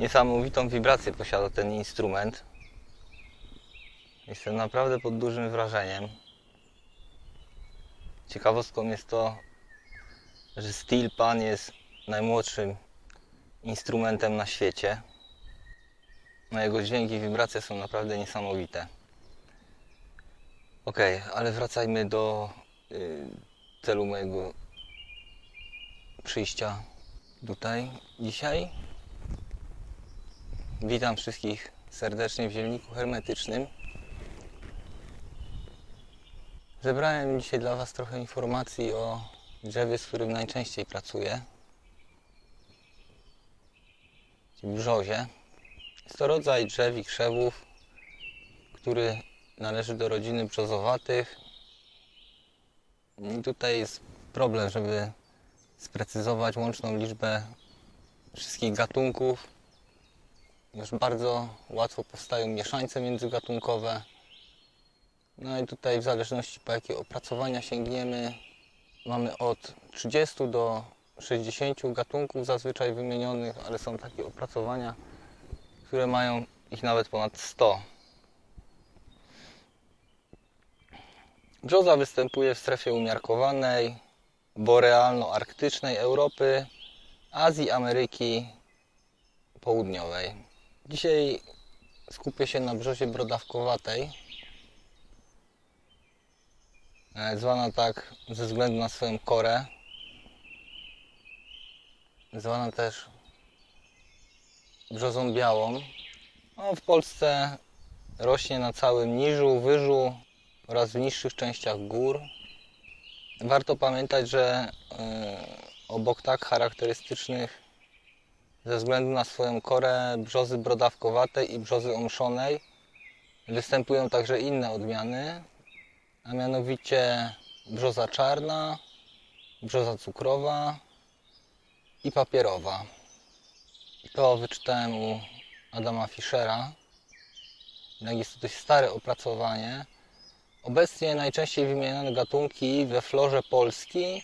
Niesamowitą wibrację posiada ten instrument. Jestem naprawdę pod dużym wrażeniem. Ciekawostką jest to, że Steel Pan jest najmłodszym instrumentem na świecie. No jego dźwięki i wibracje są naprawdę niesamowite. Ok, ale wracajmy do y, celu mojego przyjścia tutaj dzisiaj. Witam wszystkich serdecznie w zielniku hermetycznym. Zebrałem dzisiaj dla Was trochę informacji o drzewie, z którym najczęściej pracuję. Brzozie. Jest to rodzaj drzew i krzewów, który należy do rodziny brzozowatych. I tutaj jest problem, żeby sprecyzować łączną liczbę wszystkich gatunków. Już bardzo łatwo powstają mieszańce międzygatunkowe. No i tutaj w zależności po jakie opracowania sięgniemy, mamy od 30 do 60 gatunków zazwyczaj wymienionych, ale są takie opracowania, które mają ich nawet ponad 100. Brzoza występuje w strefie umiarkowanej, borealno-arktycznej Europy, Azji, Ameryki Południowej. Dzisiaj skupię się na brzozie brodawkowatej, e, zwana tak ze względu na swoją korę, zwana też brzozą białą. No, w Polsce rośnie na całym niżu, wyżu oraz w niższych częściach gór. Warto pamiętać, że y, obok tak charakterystycznych ze względu na swoją korę brzozy brodawkowatej i brzozy omszonej występują także inne odmiany, a mianowicie brzoza czarna, brzoza cukrowa i papierowa. To wyczytałem u Adama Fischera. Jak jest to dość stare opracowanie. Obecnie najczęściej wymieniane gatunki we florze Polski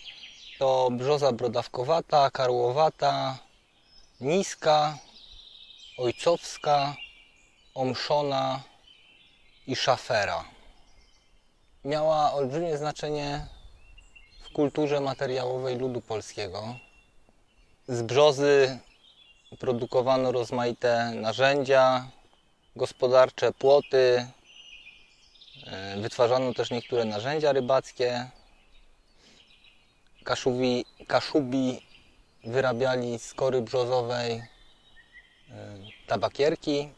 to brzoza brodawkowata, karłowata, niska, ojcowska, omszona i szafera. Miała olbrzymie znaczenie w kulturze materiałowej ludu polskiego. Z brzozy produkowano rozmaite narzędzia gospodarcze, płoty, e, wytwarzano też niektóre narzędzia rybackie. Kaszubi, kaszubi wyrabiali z kory brzozowej e, tabakierki.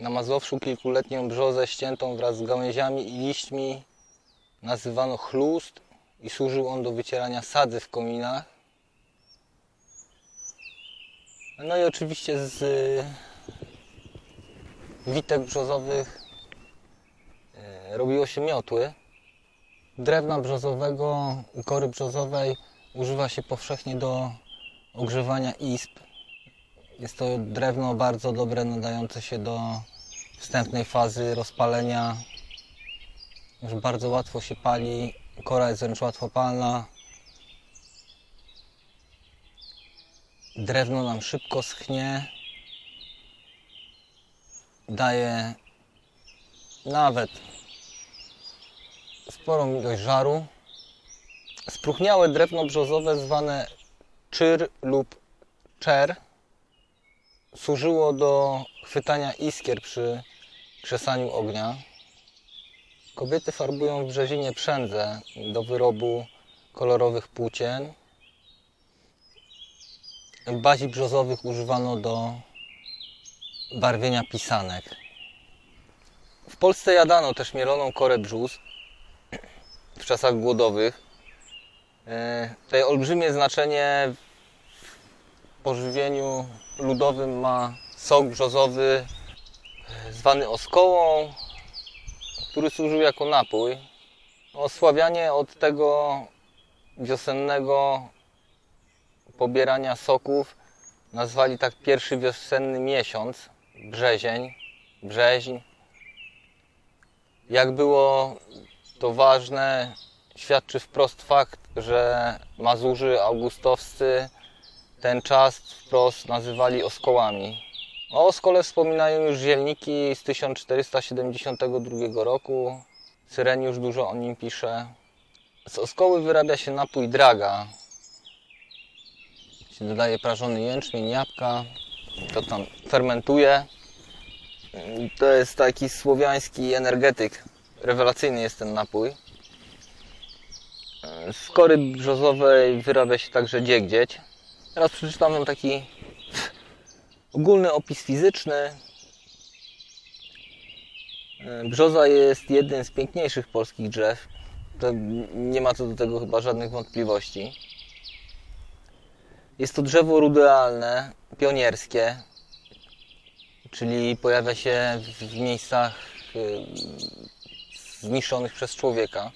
Na Mazowszu kilkuletnią brzozę ściętą wraz z gałęziami i liśćmi nazywano chlust i służył on do wycierania sadzy w kominach. No i oczywiście z y, witek brzozowych y, robiło się miotły. Drewna brzozowego i kory brzozowej używa się powszechnie do ogrzewania izb. Jest to drewno bardzo dobre, nadające się do wstępnej fazy rozpalenia. Już bardzo łatwo się pali, kora jest wręcz łatwopalna. Drewno nam szybko schnie. Daje nawet sporą ilość żaru. Spróchniałe drewno brzozowe zwane czyr lub czer służyło do chwytania iskier przy krzesaniu ognia. Kobiety farbują w brzezinie przędzę do wyrobu kolorowych płócien. Bazii brzozowych używano do barwienia pisanek. W Polsce jadano też mieloną korę brzus w czasach głodowych. E, Tutaj olbrzymie znaczenie pożywieniu ludowym ma sok brzozowy zwany oskołą, który służył jako napój. Osławianie od tego wiosennego pobierania soków nazwali tak pierwszy wiosenny miesiąc, brzezień, brzeźń. Jak było to ważne, świadczy wprost fakt, że Mazurzy augustowscy ten czas wprost nazywali oskołami. O skole wspominają już zielniki z 1472 roku. Syreniusz dużo o nim pisze. Z oskoły wyrabia się napój draga. Się dodaje prażony jęczmień, jabłka. To tam fermentuje. To jest taki słowiański energetyk. Rewelacyjny jest ten napój. Z kory brzozowej wyrabia się także dziegdzieć. Teraz przeczytam Wam taki ogólny opis fizyczny. Brzoza jest jednym z piękniejszych polskich drzew. To nie ma co do tego chyba żadnych wątpliwości. Jest to drzewo rudealne, pionierskie, czyli pojawia się w miejscach y, zniszczonych przez człowieka.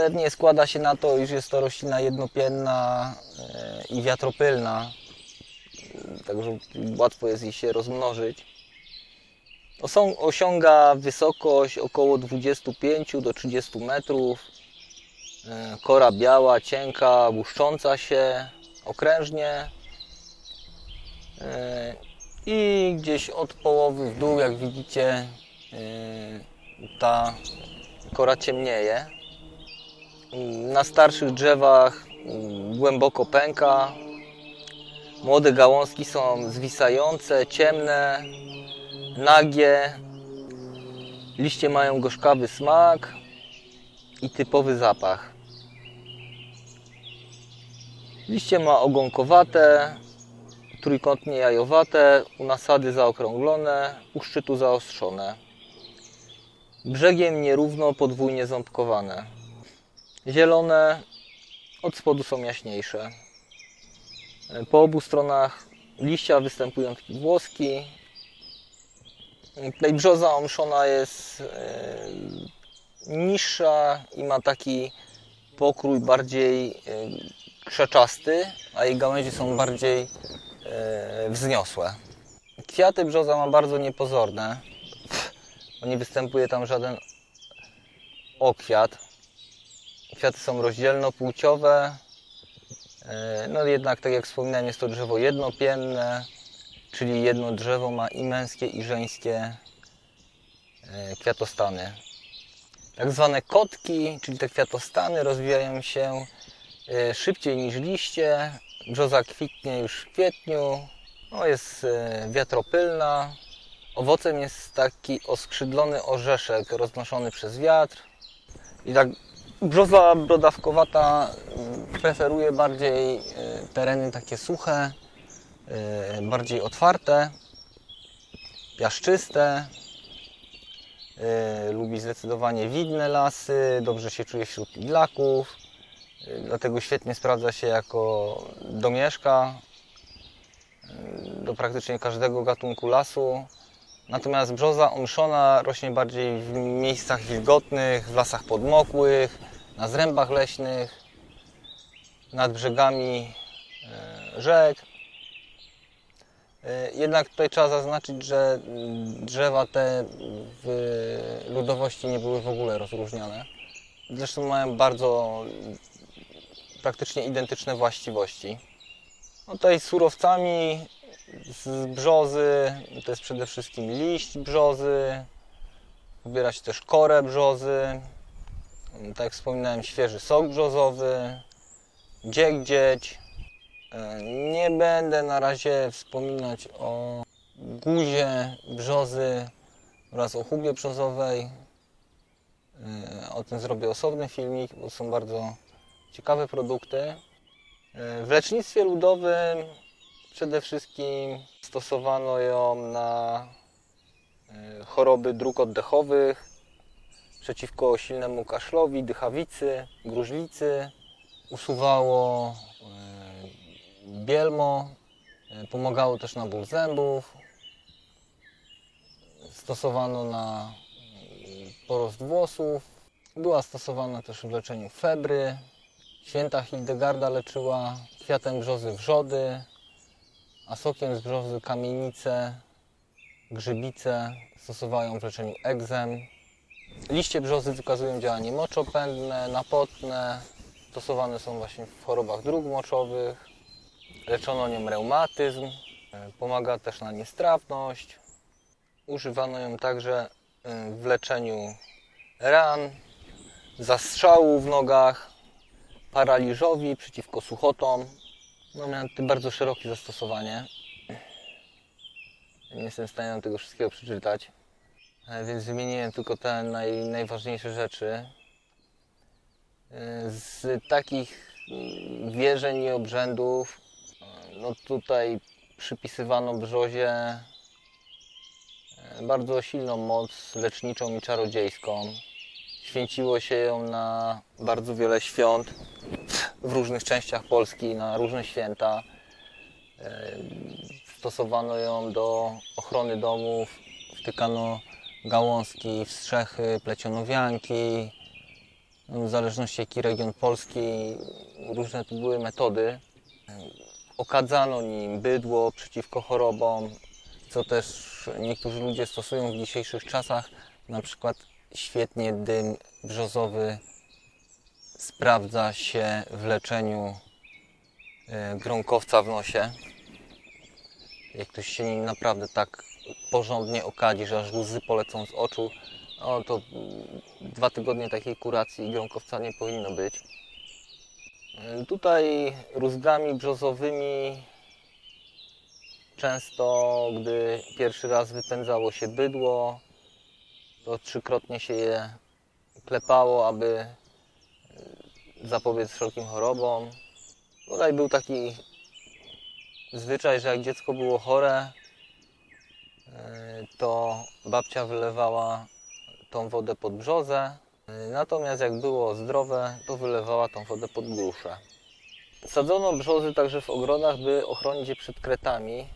Pewnie składa się na to, iż jest to roślina jednopienna e, i wiatropylna, także łatwo jest jej się rozmnożyć. Osiąga wysokość około 25 do 30 metrów. E, Kora biała, cienka, łuszcząca się, okrężnie. E, I gdzieś od połowy w dół, jak widzicie, ta kora ciemnieje. Na starszych drzewach mm, głęboko pęka. Młode gałązki są zwisające, ciemne, nagie. Liście mają gorzkawy smak i typowy zapach. Liście ma ogonkowate, trójkątnie jajowate, u nasady zaokrąglone, u szczytu zaostrzone. Brzegiem nierówno podwójnie ząbkowane. Zielone, od spodu są jaśniejsze. Po obu stronach liścia występują włoski. Tutaj brzoza omszona jest e, niższa i ma taki pokrój bardziej e, krzaczasty, a jej gałęzie są bardziej e, wzniosłe. Kwiaty brzoza ma bardzo niepozorne, bo nie występuje tam żaden okwiat. Kwiaty są rozdzielnopłciowe. E, No jednak, tak jak wspominałem, jest to drzewo jednopienne, czyli jedno drzewo ma i męskie, i żeńskie e, kwiatostany. Tak zwane kotki, czyli te kwiatostany, rozwijają się e, szybciej niż liście. Brzoza kwitnie już w kwietniu. No, jest wiatropylna. Owocem jest taki oskrzydlony orzeszek roznoszony przez wiatr. I tak brzoza brodawkowata mm, preferuje bardziej e, tereny takie suche, e, bardziej otwarte, piaszczyste. Lubi zdecydowanie widne lasy, dobrze się czuje wśród idlaków. Dlatego świetnie sprawdza się jako domieszka do praktycznie każdego gatunku lasu. Natomiast brzoza omszona rośnie bardziej w miejscach wilgotnych, w lasach podmokłych, na zrębach leśnych, nad brzegami e, rzek. E, Jednak tutaj trzeba zaznaczyć, że drzewa te w ludowości nie były w ogóle rozróżniane. Zresztą mają bardzo praktycznie identyczne właściwości. No tutaj surowcami z brzozy to jest przede wszystkim liść brzozy, pobiera się też korę brzozy, tak jak wspominałem, świeży sok brzozowy, dziegdzieć. E, Nie będę na razie wspominać o guzie brzozy oraz o hubie brzozowej. E, O tym zrobię osobny filmik, bo są bardzo ciekawe produkty. E, W lecznictwie ludowym przede wszystkim stosowano ją na e, choroby dróg oddechowych, przeciwko silnemu kaszlowi, dychawicy, gruźlicy. Usuwało e, bielmo, e, pomagało też na ból zębów. Stosowano na porost włosów. Była stosowana też w leczeniu febry. Święta Hildegarda leczyła kwiatem brzozy wrzody, a sokiem z brzozy kamienice, grzybice. Stosowała ją w leczeniu egzem. Liście brzozy wykazują działanie moczopędne, napotne. Stosowane są właśnie w chorobach dróg moczowych. Leczono nią reumatyzm. Pomaga też na niestrawność. Używano ją także e, w leczeniu ran, zastrzału w nogach, paraliżowi, przeciwko suchotom. No miałem tutaj bardzo szerokie zastosowanie. Nie jestem w stanie tego wszystkiego przeczytać. E, Więc wymieniłem tylko te naj, najważniejsze rzeczy. E, Z takich mm, wierzeń i obrzędów, e, no tutaj przypisywano brzozie bardzo silną moc leczniczą i czarodziejską. Święciło się ją na bardzo wiele świąt w różnych częściach Polski, na różne święta. E, Stosowano ją do ochrony domów, wtykano gałązki, wstrzechy, pleciono wianki. No, W zależności jaki region Polski, różne to były metody. Okadzano nim bydło przeciwko chorobom, co też niektórzy ludzie stosują w dzisiejszych czasach. Na przykład świetnie dym brzozowy sprawdza się w leczeniu e, grąkowca w nosie. Jak ktoś się nim naprawdę tak porządnie okadzi, że aż łzy polecą z oczu, no to dwa tygodnie takiej kuracji grąkowca nie powinno być. E, Tutaj rózgami brzozowymi często, gdy pierwszy raz wypędzało się bydło, to trzykrotnie się je klepało, aby zapobiec wszelkim chorobom. Tutaj był taki zwyczaj, że jak dziecko było chore, e, to babcia wylewała tą wodę pod brzozę, e, natomiast jak było zdrowe, to wylewała tą wodę pod gruszę. Sadzono brzozy także w ogrodach, by ochronić je przed kretami,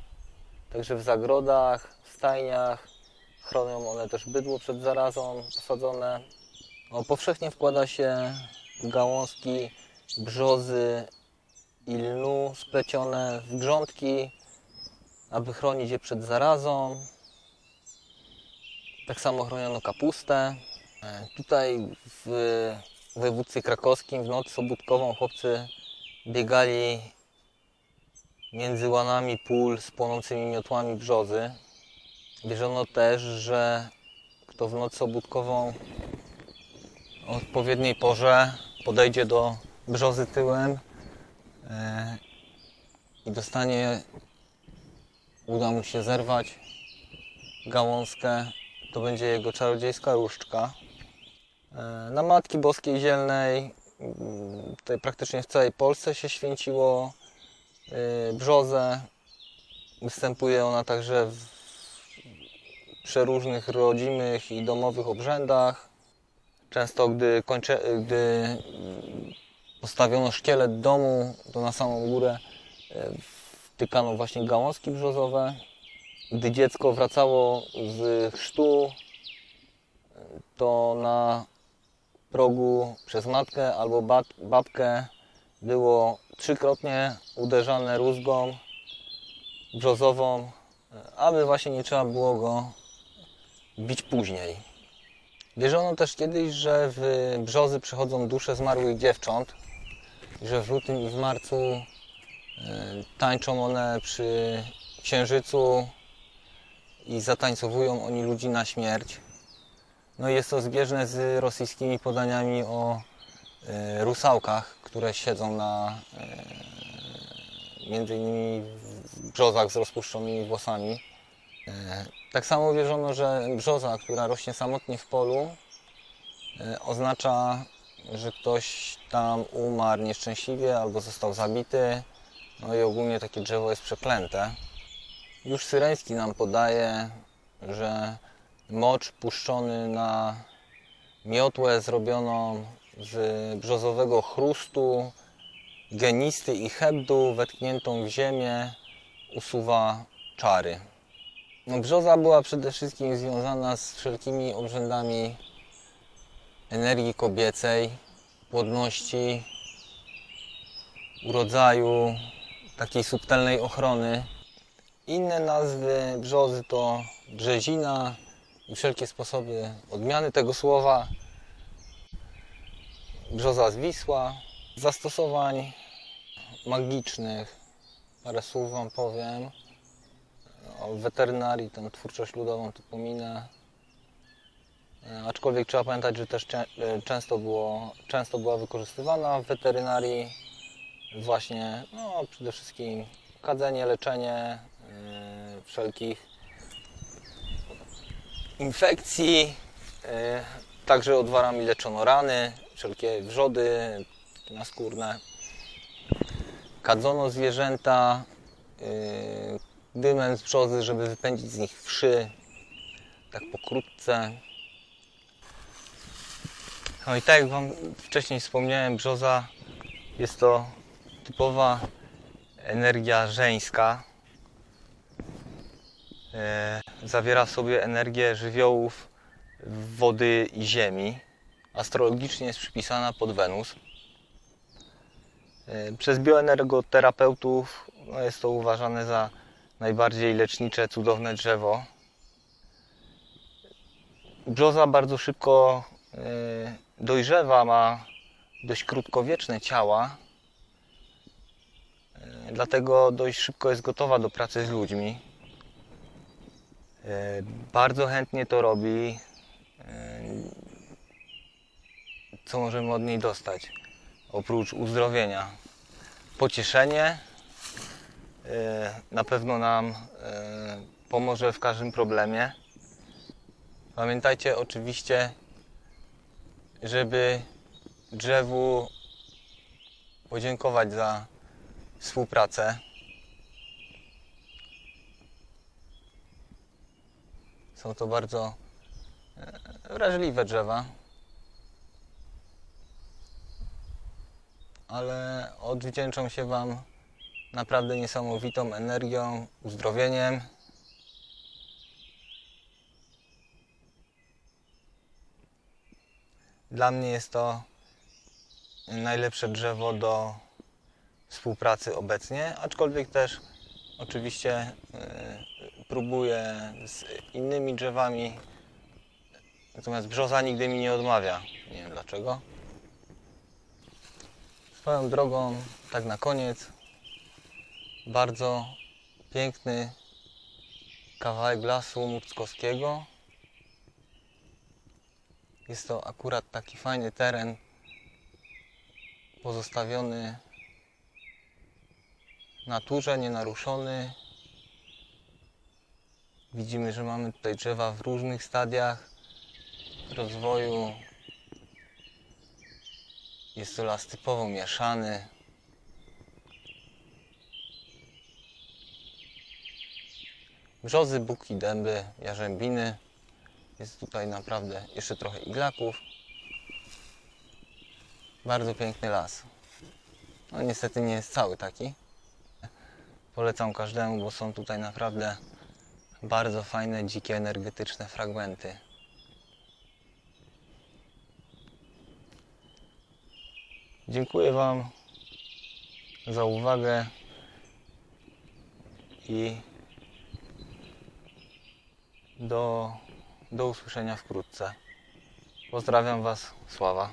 także w zagrodach, w stajniach. Chronią one też bydło przed zarazą posadzone. No, powszechnie wkłada się gałązki brzozy i lnu splecione w grządki, aby chronić je przed zarazą. Tak samo chroniono kapustę. E, Tutaj w województwie krakowskim w noc sobótkową chłopcy biegali między łanami pól z płonącymi miotłami brzozy. Wierzono też, że kto w noc sobótkową odpowiedniej porze podejdzie do brzozy tyłem e, i dostanie, uda mu się zerwać gałązkę, to będzie jego czarodziejska różdżka. E, Na Matki Boskiej Zielnej, mm, tutaj praktycznie w całej Polsce się święciło e, brzozę. Występuje ona także w przeróżnych rodzimych i domowych obrzędach. Często, gdy, kończę, gdy postawiono szkielet domu, to na samą górę e, wtykano właśnie gałązki brzozowe. Gdy dziecko wracało z chrztu, to na progu przez matkę albo bab, babkę było trzykrotnie uderzane rózgą brzozową, e, aby właśnie nie trzeba było go bić później. Wierzono też kiedyś, że w brzozy przychodzą dusze zmarłych dziewcząt, i że w lutym i w marcu e, tańczą one przy księżycu i zatańcowują oni ludzi na śmierć. No i jest to zbieżne z rosyjskimi podaniami o e, rusałkach, które siedzą na e, między innymi w brzozach z rozpuszczonymi włosami. E, Tak samo wierzono, że brzoza, która rośnie samotnie w polu, e, oznacza, że ktoś tam umarł nieszczęśliwie albo został zabity. No i ogólnie takie drzewo jest przeklęte. Już Syreński nam podaje, że mocz puszczony na miotłę zrobioną z brzozowego chrustu, genisty i hebdu wetkniętą w ziemię usuwa czary. No, brzoza była przede wszystkim związana z wszelkimi obrzędami energii kobiecej, płodności, urodzaju, takiej subtelnej ochrony. Inne nazwy brzozy to brzezina i wszelkie sposoby odmiany tego słowa. Brzoza zwisła. Zastosowań magicznych parę słów Wam powiem. Weterynarii, tę twórczość ludową to pominę. E, Aczkolwiek trzeba pamiętać, że też e, często, było, często była wykorzystywana w weterynarii właśnie no, przede wszystkim kadzenie, leczenie e, wszelkich infekcji. e, Także odwarami leczono rany, wszelkie wrzody naskórne. Kadzono zwierzęta e, dymem z brzozy, żeby wypędzić z nich wszy. Tak pokrótce. No i tak jak Wam wcześniej wspomniałem, brzoza jest to typowa energia żeńska. E, zawiera w sobie energię żywiołów wody i ziemi. Astrologicznie jest przypisana pod Wenus. E, Przez bioenergoterapeutów no jest to uważane za najbardziej lecznicze, cudowne drzewo. Brzoza bardzo szybko e, dojrzewa, ma dość krótkowieczne ciała, e, dlatego dość szybko jest gotowa do pracy z ludźmi. E, Bardzo chętnie to robi. Co możemy od niej dostać? Oprócz uzdrowienia. Pocieszenie. E, Na pewno nam e, pomoże w każdym problemie. Pamiętajcie oczywiście, żeby drzewu podziękować za współpracę. Są to bardzo e, wrażliwe drzewa, ale odwdzięczą się Wam naprawdę niesamowitą energią, uzdrowieniem. Dla mnie jest to najlepsze drzewo do współpracy obecnie, aczkolwiek też oczywiście e, próbuję z innymi drzewami. Natomiast brzoza nigdy mi nie odmawia. Nie wiem dlaczego. Swoją drogą, tak na koniec, bardzo piękny kawałek lasu Muckowskiego. Jest to akurat taki fajny teren pozostawiony naturze, nienaruszony. Widzimy, że mamy tutaj drzewa w różnych stadiach rozwoju. Jest to las typowo mieszany. Brzozy, buki, dęby, jarzębiny. Jest tutaj naprawdę jeszcze trochę iglaków. Bardzo piękny las. No niestety nie jest cały taki. Polecam każdemu, bo są tutaj naprawdę bardzo fajne, dzikie, energetyczne fragmenty. Dziękuję Wam za uwagę i do, do usłyszenia wkrótce. Pozdrawiam Was, Sława.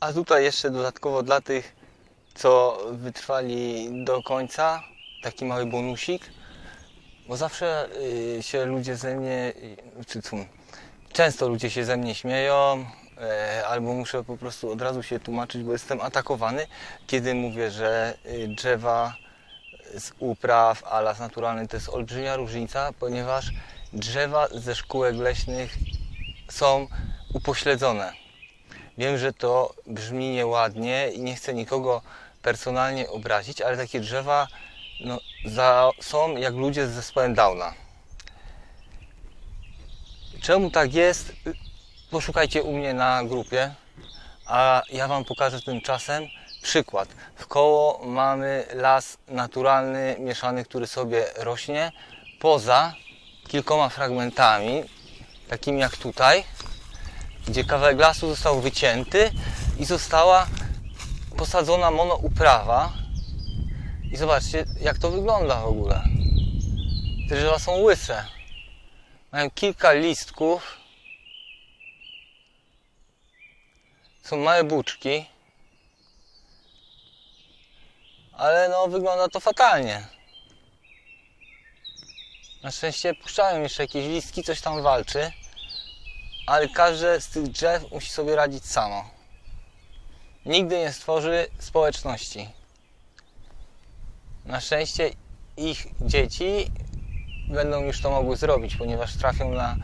A tutaj jeszcze dodatkowo dla tych, co wytrwali do końca, taki mały bonusik, bo zawsze y, się ludzie ze mnie, czy co, często ludzie się ze mnie śmieją, albo muszę po prostu od razu się tłumaczyć, bo jestem atakowany, kiedy mówię, że y, drzewa z upraw, a las naturalny to jest olbrzymia różnica, ponieważ drzewa ze szkółek leśnych są upośledzone. Wiem, że to brzmi nieładnie i nie chcę nikogo personalnie obrazić, ale takie drzewa no, za, są jak ludzie z zespołem Downa. Czemu tak jest? Poszukajcie u mnie na grupie, a ja Wam pokażę tymczasem przykład. W koło mamy las naturalny, mieszany, który sobie rośnie, poza kilkoma fragmentami, takimi jak tutaj, gdzie kawałek lasu został wycięty i została posadzona monouprawa. I zobaczcie, jak to wygląda w ogóle. Te drzewa są łyse. Mają kilka listków. Są małe buczki. Ale no wygląda to fatalnie. Na szczęście puszczają jeszcze jakieś listki, coś tam walczy, ale każde z tych drzew musi sobie radzić samo. Nigdy nie stworzy społeczności. Na szczęście ich dzieci będą już to mogły zrobić, ponieważ trafią na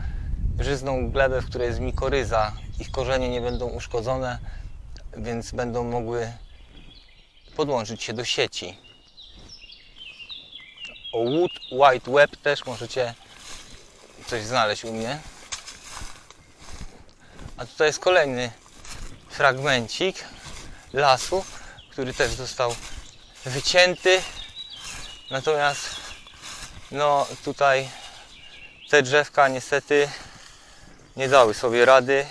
żyzną glebę, w której jest mikoryza. Ich korzenie nie będą uszkodzone, więc będą mogły podłączyć się do sieci. O Wood Wide Web też możecie coś znaleźć u mnie. A tutaj jest kolejny fragmencik lasu, który też został wycięty. Natomiast no tutaj te drzewka niestety nie dały sobie rady.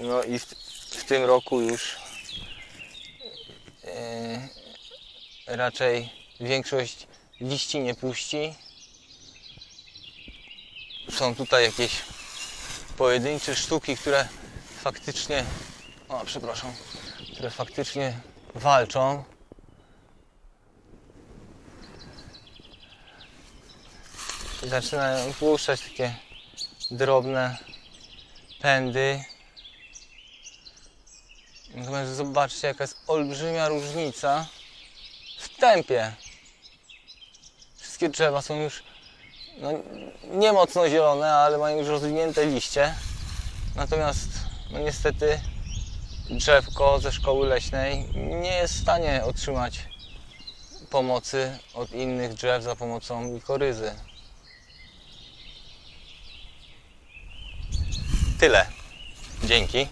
No i w, w tym roku już e, raczej większość liści nie puści. Są tutaj jakieś pojedyncze sztuki, które faktycznie, o przepraszam, które faktycznie walczą. Zaczynają puszczać takie drobne pędy. Natomiast zobaczcie, jaka jest olbrzymia różnica w tempie. Wszystkie drzewa są już no, nie mocno zielone, ale mają już rozwinięte liście. Natomiast no, niestety drzewko ze szkoły leśnej nie jest w stanie otrzymać pomocy od innych drzew za pomocą mikoryzy. Tyle. Dzięki.